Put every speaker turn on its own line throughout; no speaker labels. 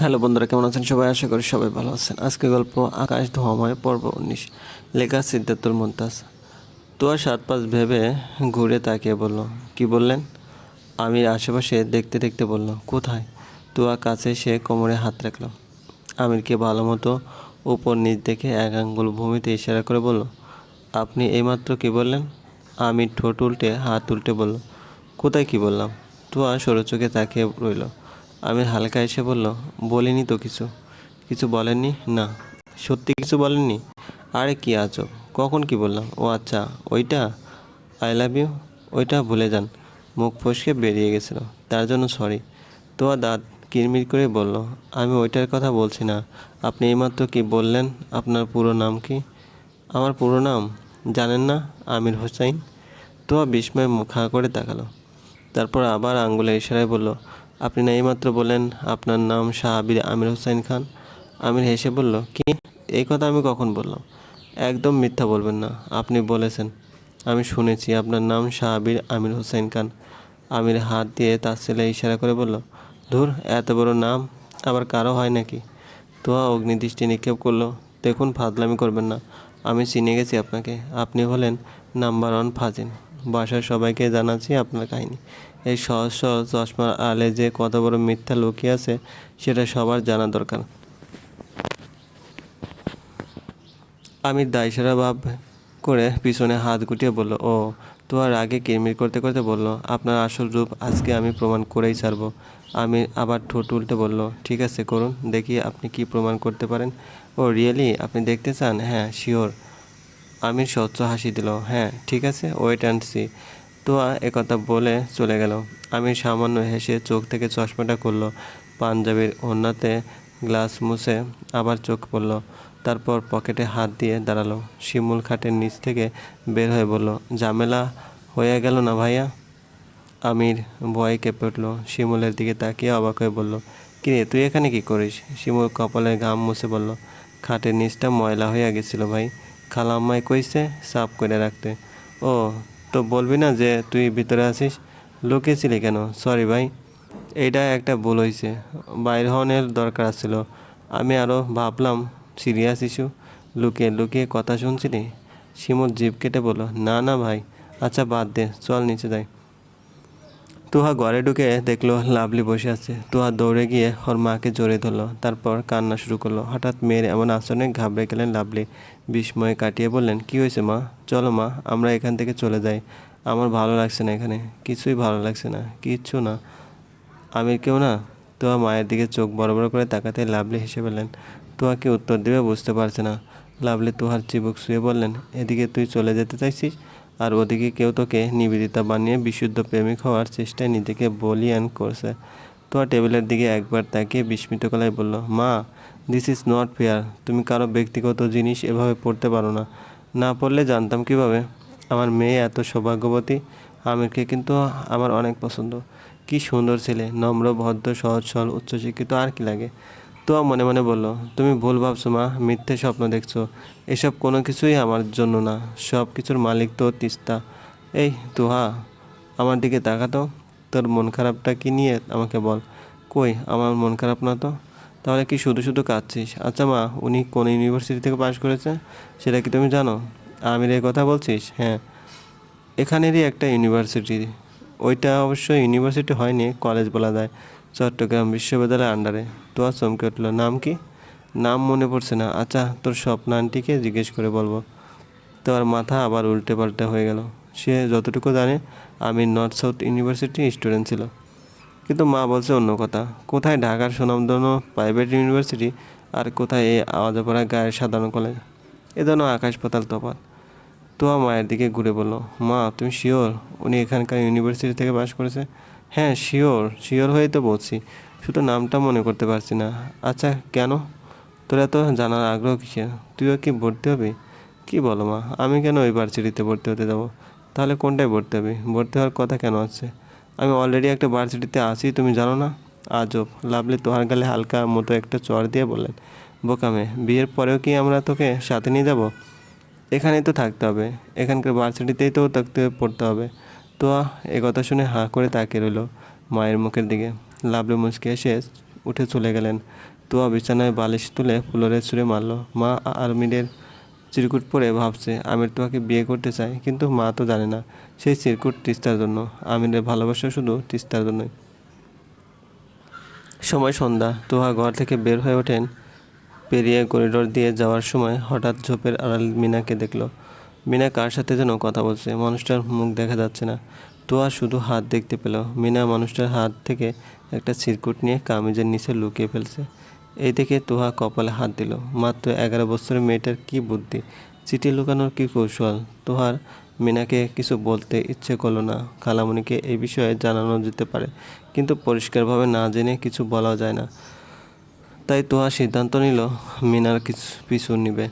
Hello বন্ধুরা, কেমন আছেন? সবাই আশা করি সবাই ভালো আছেন। আজকে গল্প আকাশ ধোয়াময় পর্ব উনিশ। লেখা সিদ্ধার্থুল মুমতাজ তোয়া সাত পাঁচ ভেবে ঘুরে তাকিয়ে বলল, কি বললেন? আমি আশেপাশে দেখতে দেখতে বলল, কোথায়? তোয়া কাছে সে কোমরে হাত রাখল। আমিরকে ভালো মতো উপর নিচ দেখে এক আঙ্গুল ভূমিতে ইশারা করে বলল, আপনি এইমাত্র কি বললেন? আমি ঠোঁট উল্টে হাত উল্টে বলল, কোথায় কি বললাম? তোয়া সরু চোখে তাকিয়ে রইল। আমি হালকা এসে বলল, বলিনি তো কিছু। কিছু বলেননি? না। সত্যি কিছু বলেননি? আরে কি আজব। কখন কি বললাম? ও আচ্ছা ওইটা? আই লাভ ইউ ওইটা ভুলে যান। মুখ ফসকে বেরিয়ে গেছিল। তার জন্য সরি তোয়া দাঁত কিরমির করে বলল, আমি ওইটার কথা বলছি না। আপনি এইমাত্র কি বললেন? আপনার পুরো নাম কি? আমার পুরো নাম? জানেন না? আমির হোসাইন? তোয়া বিস্ময় মুখ করে তাকালো। তারপর আবার আঙ্গুলের ইশারায় বলল আপনি না এইমাত্র বললেন আপনার নাম শাহ আবির আমির হোসেন খান। আমির হেসে বলল, কি? এই কথা আমি কখন বললাম? একদম মিথ্যা বলবেন না, আপনি বলেছেন। আমি শুনেছি আপনার নাম শাহ আবির আমির হোসেন খান। আমির হাত দিয়ে তার ছেলে ইশারা করে বলল, ধুর, এত বড় নাম, আবার কারও হয় নাকি? তোয়া অগ্নিদৃষ্টি নিক্ষেপ করল, দেখুন, ফাজলামি করবেন না, আমি চিনে গেছি আপনাকে। আপনি হলেন নাম্বার ওয়ান ফাজিন বাসার সবাইকে জানাচ্ছি আপনার কাহিনী। এই সহজ সহজ চশমার আলে যে কত বড় মিথ্যা লুকিয়ে আছে, সেটা সবার জানা দরকার। আমি দায়সারা ভাব করে পিছনে হাত গুটিয়ে বলল, ও তো আর আগে কিরমির করতে করতে বলল, আপনার আসল রূপ আজকে আমি প্রমাণ করেই ছাড়বো। আমি আবার ঠোঁট উল্টে বলল, ঠিক আছে, করুন, দেখি আপনি কি প্রমাণ করতে পারেন। Oh, really? আপনি দেখতে চান? হ্যাঁ শিওর। আমির স্বচ্ছ হাসি দিল হ্যাঁ ঠিক আছে, ওয়েট অ্যান্ড সি। তো একথা বলে চলে গেল। আমি সামান্য হেসে চোখ থেকে চশমাটা করল পাঞ্জাবির ওড়নাতে গ্লাস মুছে আবার চোখ পড়ল। তারপর পকেটে হাত দিয়ে দাঁড়াল। শিমুল খাটের নিচ থেকে বের হয়ে বলল, ঝামেলা হয়ে গেল না ভাইয়া? আমির ভয়ে কেঁপে উঠল। শিমুলের দিকে তাকিয়ে অবাক হয়ে বলল, কিরে, তুই এখানে কি করিস? শিমুল কপালে ঘাম মুছে বলল, খাটের নিচটা ময়লা হয়ে গেছিল ভাই। খালাম্মাই কইছে সাফ করে রাখতে। ও তো বলবি না যে তুই ভিতরে আছিস? লুকিয়েছিলি কেন? সরি ভাই। এইটা একটা ভুল হয়েছে বাইর হনের দরকার ছিল আমি আরও ভাবলাম সিরিয়াস ইস্যু লুকিয়ে লুকিয়ে কথা শুনছিলি? শিমুর জিভ কেটে বলল, না না ভাই। আচ্ছা বাদ দে, চল নিচে যাই। তুহা ঘরে ঢুকে দেখল লাভলি বসে আছে। তুহা দৌড়ে গিয়ে ওর মাকে জড়িয়ে ধরলো, তারপর কান্না শুরু করল। হঠাৎ মেয়ের এমন আচরণে ঘাবড়ে গেলেন লাভলি। বিস্ময়ে কাটিয়ে বললেন, কি হয়েছে মা? চলো মা, আমরা এখান থেকে চলে যাই। আমার ভালো লাগছে না এখানে, কিছুই ভালো লাগছে না, কিচ্ছু না। আমির কেউ না? তোয়া মায়ের দিকে চোখ বড় বড় করে তাকাতে লাভলি হেসে বললেন তোয়াকে উত্তর দেবে বুঝতে পারছে না। লাভলি তোহার চিবুক শুয়ে বললেন, এদিকে তুই চলে যেতে চাইছিস? আর ওদিকে কেউ তোকে নিবেদিতা বানিয়ে বিশুদ্ধ প্রেমিক হওয়ার চেষ্টায় নিজেকে বলিয়ান করছে। তোয়া টেবিলের দিকে একবার তাকিয়ে বিস্মিত গলায় বলল, মা দিস ইজ নট ফেয়ার তুমি কারও ব্যক্তিগত জিনিস এভাবে পড়তে পারো না। না পড়লে জানতাম কীভাবে? আমার মেয়ে এত সৌভাগ্যবতী। আমিরকে কিন্তু আমার অনেক পছন্দ। কি সুন্দর ছেলে, নম্র, ভদ্র, সহজ, সরল, উচ্চশিক্ষিত, আর কি লাগে? তো মনে মনে বলল, তুমি ভুল ভাবছ মা, মিথ্যে স্বপ্ন দেখছ। এসব কোনো কিছুই আমার জন্য না। সব কিছুর মালিক তো তিস্তা। এই তুহা, আমার দিকে তাকাতো তোর মন খারাপটা কি নিয়ে আমাকে বল? কই, আমার মন খারাপ না তো? তাহলে কি শুধু শুধু কাঁদছিস? আচ্ছা মা, উনি কোন ইউনিভার্সিটি থেকে পাশ করেছে? সেটা কি তুমি জানো? আমির এই কথা বলছিস? হ্যাঁ। এখানেরই একটা ইউনিভার্সিটি ওইটা অবশ্য ইউনিভার্সিটি হয়নি কলেজ বলা যায়। চট্টগ্রাম বিশ্ববিদ্যালয়ের আন্ডারে তো আর চমকে উঠল। নাম কি? নাম মনে পড়ছে না। আচ্ছা তোর স্বপ্ন আন্টিকে জিজ্ঞেস করে বলব। তোর মাথা আবার উল্টে পাল্টে হয়ে গেল। সে যতটুকু জানে, আমি নর্থ সাউথ ইউনিভার্সিটি স্টুডেন্ট ছিল। কিন্তু মা বলছে অন্য কথা। কোথায় ঢাকার সুনামধন্য প্রাইভেট ইউনিভার্সিটি আর কোথায় এই আওয়াজে পড়া গায়ের সাধারণ কলেজ এ যেন আকাশ পাতাল তফাত তো মায়ের দিকে ঘুরে বলল, মা, তুমি শিওর উনি এখানকার ইউনিভার্সিটি থেকে পাশ করেছে? হ্যাঁ শিওর শিওর হয়েই তো বলছি। শুধু নামটা মনে করতে পারছি না। আচ্ছা কেন? তোর এত জানার আগ্রহ কিসের? তুইও কি ভর্তি হবি? কি বলো মা, আমি কেন ওই ভার্সিটিতে ভর্তি হতে যাব? তাহলে কোনটায় ভর্তি হবি? ভর্তি হওয়ার কথা কেন আছে? আমি অলরেডি একটা ভার্সিটিতে আছি, তুমি জানো না? আজব লাভলি তোহার গালে হালকা মতো একটা চর দিয়ে বললেন। বোকামে বিয়ের পরেও কি আমরা তোকে সাথে নিয়ে যাব? এখানেই তো থাকতে হবে। এখানকার ভার্সিটিতেই তো থাকতে পড়তে হবে। তো এ কথা শুনে হাঁ করে তাকিয়ে রইল মায়ের মুখের দিকে। লাভলি মুচকে এসে উঠে চলে গেলেন। তোয়া বিছানায় বালিশ তুলে ফ্লোরে ছুঁড়ে মারলো। মা আর্মিদের চিরকুট পরে ভাবছে, আমির তোয়াকে বিয়ে করতে চায়, কিন্তু মা তো জানে না সেই চিরকুট তিস্তার জন্য। আমিরের ভালোবাসা শুধু তিস্তার জন্যই। সময় সন্ধ্যা। তোহা ঘর থেকে বের হয়ে ওঠেন। পেরিয়ে করিডোর দিয়ে যাওয়ার সময় হঠাৎ ঝোপের আড়াল মিনাকে দেখল। মিনা কার সাথে যেন কথা বলছে? মানুষটার মুখ দেখা যাচ্ছে না। তোয়া শুধু হাত দেখতে পেল। মিনা মানুষটার হাত থেকে একটা চিরকুট নিয়ে কামিজের নিচে লুকিয়ে ফেলছে। এই দেখে তোহা কপালে হাত দিল। মাত্র এগারো বছরের মেয়েটার কি বুদ্ধি? চিঠি লুকানোর কি কৌশল? তোহার মিনাকে কিছু বলতে ইচ্ছে করল না। খালামণিকে এই বিষয়ে জানানো যেতে পারে, কিন্তু পরিষ্কারভাবে না জেনে কিছু বলা যায় না। তাই তোহা সিদ্ধান্ত নিল, মিনার কিছু পিছু নিবে।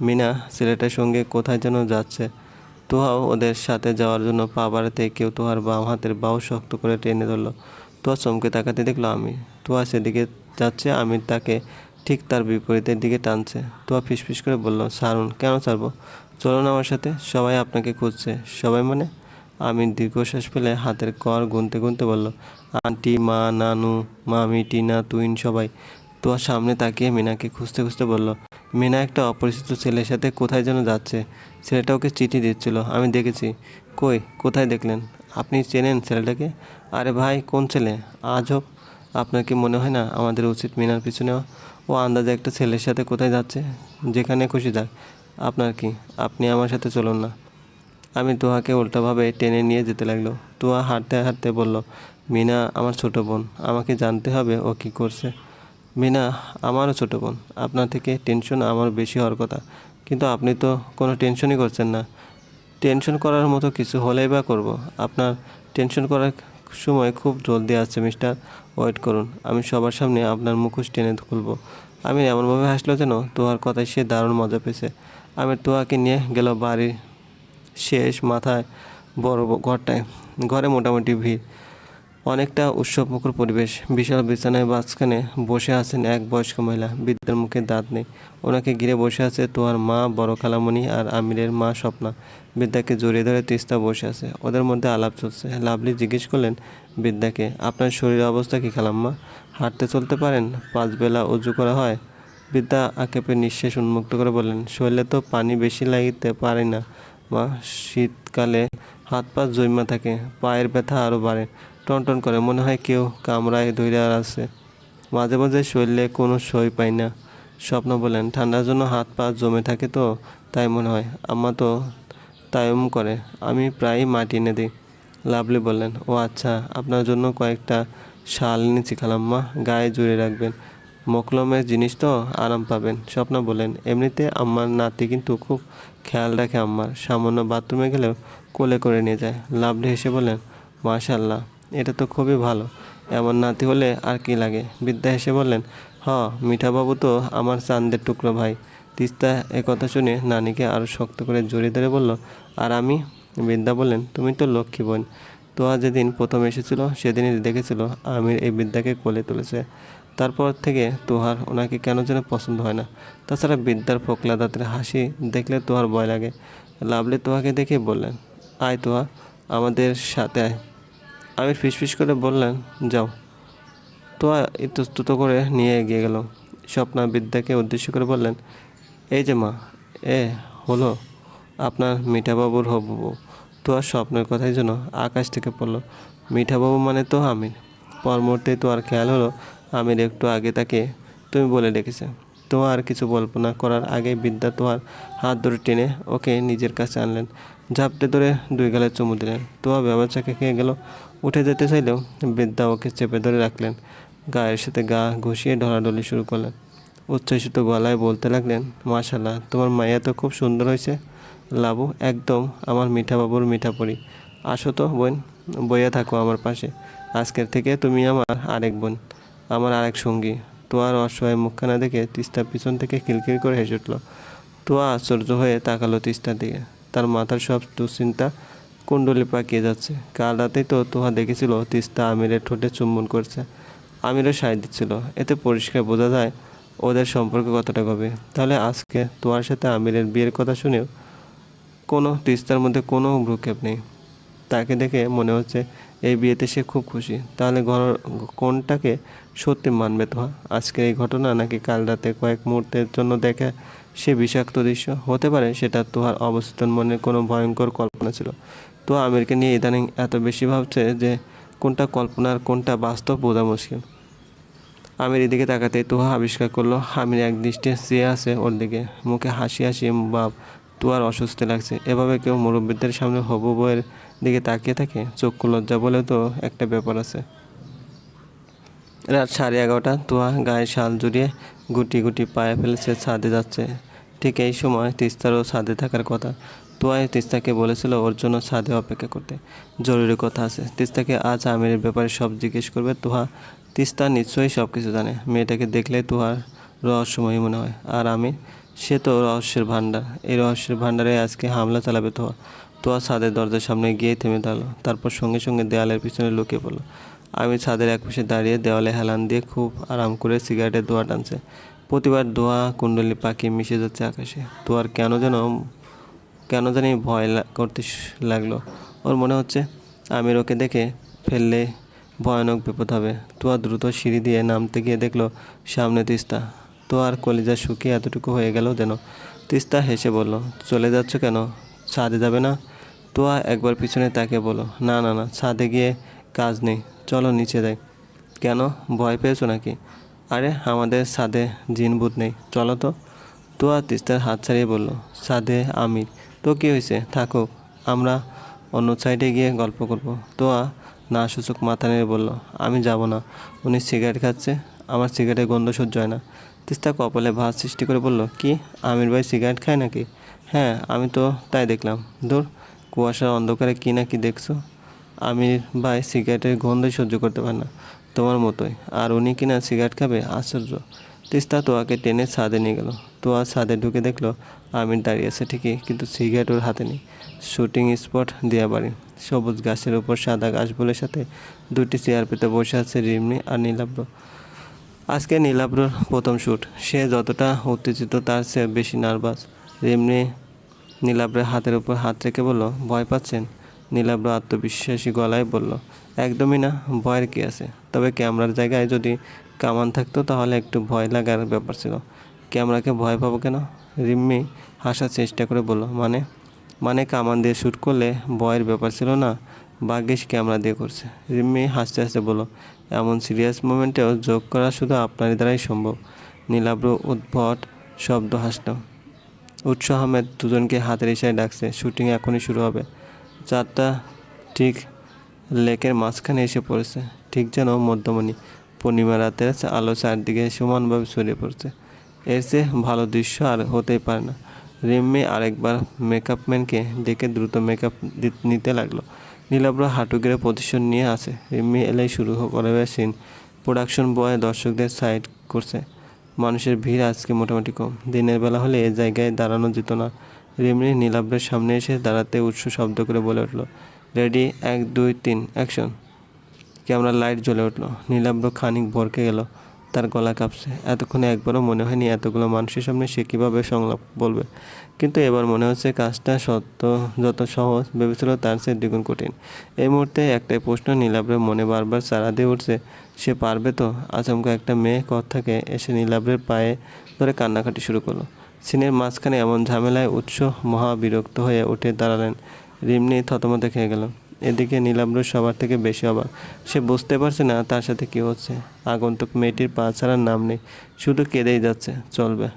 মিনা ছেলেটার সঙ্গে কোথায় যেন যাচ্ছে। তোহাও ওদের সাথে যাওয়ার জন্য পা বাড়াতে কেউ তোহার বাম হাতের বাহু শক্ত করে টেনে ধরলো। তোয়া চমকে তাকাতে দেখল আমি। তোয়া সেদিকে যাচ্ছে, আমি তাকে ঠিক তার বিপরীতের দিকে টানছে। তোয়া ফিসফিস করে বলল, সারুন, কেন ছাড়বো? চলুন আমার সাথে, সবাই আপনাকে খুঁজছে। সবাই মানে? আমি দীর্ঘশ্বাস ফেলে হাতের কর গুনতে গুনতে বলল, আন্টি, মা, নানু, মামি, টিনা, তুইন সবাই। তোয়া সামনে তাকিয়ে মিনাকে খুঁজতে খুঁজতে বলল মিনা একটা অপরিচিত ছেলের সাথে কোথায় যেন যাচ্ছে। ছেলেটা ওকে চিঠি দিচ্ছিল। আমি দেখেছি। কই, কোথায় দেখলেন? আপনি চেনেন ছেলেটাকে? আরে ভাই, কোন ছেলে? আজ হোক। আপনার কি মনে হয় না আমাদের উচিত মিনার পিছনে ও আন্দাজে একটা ছেলের সাথে কোথায় যাচ্ছে? যেখানে খুশি যাক। আপনার কি? আপনি আমার সাথে চলুন না। আমি তোহাকে উল্টাভাবে টেনে নিয়ে যেতে লাগল। তোহা হাঁটতে হাঁটতে বলল, মিনা, আমার ছোট বোন। আমাকে জানতে হবে ও কী করছে। মিনা, আমারও ছোটো বোন। আপনার থেকে টেনশন আমার বেশি হওয়ার কথা। কিন্তু আপনি তো কোনো টেনশনই করছেন না। টেনশন করার মতো কিছু হলেই বা করব। আপনার টেনশন করার সময় খুব জলদি আসছে মিস্টার ওয়েট করুন, আমি সবার সামনে আপনার মুখোশ টেনে খুলবো আমি এমনভাবে হাসলো যেন তোহার কথায় সে দারুণ মজা পেয়েছে। আমি তোহাকে নিয়ে গেল বাড়ির শেষ মাথায় বড় ঘরটায়। ঘরে মোটামুটি ভিড়। অনেকটা উৎসবমুখর পরিবেশ। বিশাল বিছানায় মাঝখানে বসে আছেন এক বয়স্ক মহিলা। বিদ্যার মুখে দাঁত নেই। ওনাকে ঘিরে বসে আছে তোয়ার মা, বড় খালামণি আর আমিরের মা স্বপ্না। বৃদ্ধাকে জড়িয়ে ধরে তিস্তা বসে আছে। ওদের মধ্যে আলাপ চলছে। লাভলি জিজ্ঞেস করলেন বৃদ্ধাকে আপনার শরীরের অবস্থা কি খালাম্মা? হাঁটতে চলতে পারেন? পাঁচ বেলা উজু করা হয়? বিদ্যা আকেপে নিঃশ্বাস উন্মুক্ত করে বললেন, শরীরে তো পানি বেশি লাগিতে পারে না মা। শীতকালে হাত পা জৈমা থাকে। পায়ের ব্যথা আরও বাড়ে। টনটন করে, মনে হয় কেউ কামড়ায় ধরে আছে। মাঝে মাঝে শরীরে কোনো সই পাই না। স্বপ্ন বলেন, ঠান্ডার জন্য হাত পা জমে থাকে তো? তাই মনে হয়, আম্মা তো তায়ম করে, আমি প্রায়ই মাটি এনে দিই। লাভলি বললেন, ও আচ্ছা আপনার জন্য কয়েকটা শাল নিচি খালাম্মা, গায়ে জুড়ে রাখবেন। মকলমের জিনিস তো, আরাম পাবেন। স্বপ্ন বলেন, এমনিতে আম্মার নাতি কিন্তু খুব খেয়াল রাখে আম্মার, সামান্য বাথরুমে গেলেও কোলে করে নিয়ে যায়। লাভলি হেসে বলেন মাশাল্লাহ এটা তো খুবই ভালো। এমন নাতি হলে আর কি লাগে? বিদ্যা হেসে বললেন হ মিঠাবাবু তো আমার চান্দের টুকরো ভাই। তিস্তা কথা শুনে নানিকে আরও শক্ত করে জড়িয়ে ধরে বলল, আর আমি? বিদ্যা বললেন, তুমি তো লক্ষ্মী বোন। তোয়া যেদিন প্রথম এসেছিল, সেদিনই দেখেছিল আমির এই বিদ্যাকে কোলে তুলেছে। তারপর থেকে তোহার ওনাকে কেন যেন পছন্দ হয় না। তাছাড়া বিদ্যার ফোকলা দাঁতের হাসি দেখলে তোহার ভয় লাগে। লাভলি তোহাকে দেখে বললেন, আয় তোহা, আমাদের সাথে আয়। আমির ফিসফিস করে বললেন, যাও। তোয়া ইতস্তত করে নিয়ে এগিয়ে গেল। স্বপ্না বিদ্যাকে উদ্দেশ্য করে বললেন, এই যে মা, এ হলো আপনার মিঠাবাবুর হবু। তোয়ার স্বপ্নের কথাই যেন আকাশ থেকে পড়ল। মিঠাবাবু মানে তো আমির। পর মুহূর্তে তো আর খেয়াল হলো, আমির একটু আগে তাকে তুমি বলে ডেকেছে। তো আর কিছু কল্পনা করার আগে বিদ্যা তোয়ার হাত ধরে টেনে ওকে নিজের কাছে আনলেন। ঝাপটে ধরে দুই গালে চুমু দিলেন। তোয়া ব্যবসাকে খেয়ে গেল। উঠে যেতে চাইলেও বৃদ্ধা ওকে চেপে ধরে রাখলেন। গায়ের সাথে গা ঘষিয়ে ঢলাঢলি শুরু করলেন। উচ্ছ্বসিত গলায় বলতে লাগলেন মাশাল্লাহ তোমার মায়া তো খুব সুন্দর হয়েছে। লাবু, একদম আমার মিঠা বাবুর মিঠা পরি আসো তো বোন, বইয়া থাকো আমার পাশে। আজকের থেকে তুমি আমার আরেক বোন, আমার আরেক সঙ্গী। তোয়ার অসহায় মুখখানা দেখে তিস্তা পিছন থেকে খিলখিল করে হেসে উঠল। তোয়া আশ্চর্য হয়ে তাকালো তিস্তার দিকে। তার মাথার সব দুশ্চিন্তা কুণ্ডলি পাকিয়ে যাচ্ছে। কাল রাতেই তো তোহা দেখেছিল তিস্তা আমিরের ঠোঁটে চুম্বন করছে। আমিরও সায় দিচ্ছিল। এতে পরিষ্কার বোঝা যায় ওদের সম্পর্ক কতটা গভীর। তাহলে আজকে তোমার সাথে আমিরের বিয়ের কথা শুনেও কোনো তিস্তার মধ্যে কোনো ভ্রুক্ষেপ নেই। তাকে দেখে মনে হচ্ছে এই বিয়েতে সে খুব খুশি। তাহলে ঘর, কোনটাকে সত্যি মানবে তো আজকের এই ঘটনা নাকি কাল রাতে কয়েক মুহূর্তের জন্য দেখে সে বিষাক্ত দৃশ্য। হতে পারে সেটা তোহার অবচেতন মনে কোনো ভয়ঙ্কর কল্পনা ছিল। তো আমিরকে নিয়ে ইদানিং এত বেশি ভাবছে যে, কোনটা কল্পনার কোনটা বাস্তব বোঝা মুশকিল। আমির এদিকে তাকাতেই তোহা আবিষ্কার করল, আমির এক দৃষ্টি চেয়ে আছে ওর দিকে। মুখে হাসি হাসি বাপ তোয়ার অস্বস্তি লাগছে। এভাবে কেউ মুরব্বীদের সামনে হবু বউয়ের দিকে তাকিয়ে থাকে? চক্ষু লজ্জা বলে তো একটা ব্যাপার আছে। রাত সাড়ে এগারোটা তোয়া গায়ে শাল জড়িয়ে গুটি গুটি পায়ে ফেলেছে ছাদে যাচ্ছে। ঠিক এই সময় তিস্তারও ছাদে থাকার কথা। তোয়াই তিস্তাকে বলেছিল, ওর জন্য ছাদে অপেক্ষা করতে। জরুরি কথা আছে। তিস্তাকে আজ আমিরের ব্যাপারে সব জিজ্ঞেস করবে। তোহা, তিস্তা নিশ্চয়ই সব কিছু জানে। মেয়েটাকে দেখলে তোহার রহস্যময়ী মনে হয়। আর আমির? সে তো রহস্যের ভাণ্ডার। এই রহস্যের ভাণ্ডারে আজকে হামলা চালাবে তোয়া তোয়া ছাদের দরজার সামনে গিয়ে থেমে দাঁড়াল। তারপর সঙ্গে সঙ্গে দেয়ালের পিছনে লুকিয়ে পড়ল। আমি ছাদের এক পাশে দাঁড়িয়ে দেওয়ালে হেলান দিয়ে খুব আরাম করে সিগারেটের ধোঁয়া টানছে। প্রতিবার ধোঁয়া, কুণ্ডলি পাখি মিশে যাচ্ছে আকাশে। তো আর কেন যেন, কেন জানি ভয় করতে লাগল। ওর মনে হচ্ছে, আমির ওকে দেখে ফেললে ভয়ানক বিপদ হবে। তো আর দ্রুত সিঁড়ি দিয়ে নামতে গিয়ে দেখল, সামনে তিস্তা। তো আর কলিজা শুকিয়ে এতটুকু হয়ে গেল যেন তিস্তা হেসে বলল, চলে যাচ্ছ কেন? ছাদে যাবে না? তো আর একবার পিছনে তাকে বলো না না না, ছাদে গিয়ে কাজ নেই। চলো নিচে যাই। কেন? ভয় পেয়েছ নাকি? আরে আমাদের ছাদে জিন ভূত নেই। চলো তো। তো আর তিস্তার হাত ছাড়িয়ে বলল ছাদে আমির, তো কী হয়েছে? থাকুক আমরা অন্য সাইডে গিয়ে গল্প করব। তো আ না সূচক মাথা নেড়ে বলল, আমি যাব না। উনি সিগারেট খাচ্ছে, আমার সিগারেটের গন্ধ সহ্য হয় না। তিস্তা কপালে ভাত সৃষ্টি করে বলল, কি? আমির ভাই সিগারেট খায় নাকি? হ্যাঁ আমি তো তাই দেখলাম। দূর কুয়াশার অন্ধকারে কি না কি দেখছ? আমির ভাই সিগারেটের গন্ধই সহ্য করতে পারে না। তোমার মতোই। আর উনি কিনা সিগারেট খাবে? আশ্চর্য। তিস্তা তোয়াকে টেনে ছাদে নিয়ে গেল। তোয়া ছাদে ঢুকে দেখল, আমির দাঁড়িয়ে আছে ঠিকই, কিন্তু সিগারেট ওর হাতে নেই। শুটিং স্পট দেওয়া বাড়ি। সবুজ গাছের উপর সাদা গাছগুলোর সাথে দুটি চেয়ার পেতে বসে আছে রিমনি আর নীলাব্র। আজকে নীলাব্রর প্রথম শ্যুট সে যতটা উত্তেজিত, তার চেয়ে বেশি নার্ভাস। রিমনি নীলাব্রের হাতের উপর হাত রেখে বলল, ভয় পাচ্ছেন? নীলাব্র আত্মবিশ্বাসী গলায় বলল, একদমই না, ভয়ের কী আছে? তবে ক্যামেরার জায়গায় যদি কামান থাকতো তাহলে একটু ভয় লাগার ব্যাপার ছিল। ক্যামেরাকে ভয় পাবো কেন? রিম্মি হাসার চেষ্টা করে বলল মানে? মানে কামান দিয়ে শ্যুট করলে ভয়ের ব্যাপার ছিল না? ভাগ্যিস ক্যামেরা দিয়ে করছে। রিম্মি হাসতে হাসতে বলল, এমন সিরিয়াস মোমেন্টেও যোগ করা শুধু আপনারই দ্বারাই সম্ভব। নীলাব্র উদ্ভট শব্দ হাসল। উৎস আহমেদ দুজনকে হাতের ইশারায় ডাকছে, শুটিং এখনই শুরু হবে। চারটা ঠিক লেকের মাঝখানে এসে পড়েছে। ঠিক যেন মধ্যমণি। পূর্ণিমা রাতের আলো চারদিকে সমানভাবে ছড়িয়ে পড়ছে। এর চেয়ে ভালো দৃশ্য আর হতেই পারে না। রিম্মি আরেকবার মেকআপ ম্যানকে ডেকে দ্রুত মেকআপ নিতে লাগল। নীলাব্র হাঁটু গেড়ে পজিশন নিয়ে আসে রিম্মি এলেই শুরু করবে সিন প্রোডাকশন বয় দর্শকদের সাইড করছে। মানুষের ভিড় আজকে মোটামুটি কম। দিনের বেলা হলে এ জায়গায় দাঁড়ানো যেত না। রিমনি নীলাব্রের সামনে এসে দাঁড়াতে উৎস শব্দ করে বলে উঠল রেডি এক, দুই, তিন অ্যাকশন ক্যামেরার লাইট জ্বলে উঠল। নীলাব্র খানিক ভরকে গেল। তার গলা কাঁপছে। এতক্ষণে একবারও মনে হয়নি এতগুলো মানুষের সামনে সে কীভাবে সংলাপ বলবে। কিন্তু এবার মনে হচ্ছে কাজটা সত্য, যত সহজ, ভেবেছিল তার চেয়ে দ্বিগুণ কঠিন। এই মুহূর্তে একটাই প্রশ্ন নীলাব্রের মনে বারবার সারা দিয়ে উঠছে, সে পারবে তো? আচমকা একটা মেয়ে কর থেকে এসে নীলাব্রের পায়ে ধরে কান্নাকাটি শুরু করল। সিনের মাঝখানে এমন ঝামেলায় উৎস মহা বিরক্ত হয়ে উঠে দাঁড়ালেন। রিমনি থতমতে খেয়ে গেল। এদিকে নীলাম্রু সবার থেকে বেশি অবাক। সে বুঝতে পারছে না তার সাথে কী হচ্ছে। আগন্তুক মেয়েটির পা ছাড়ার নাম নেই। শুধু কেঁদেই যাচ্ছে। চলবে।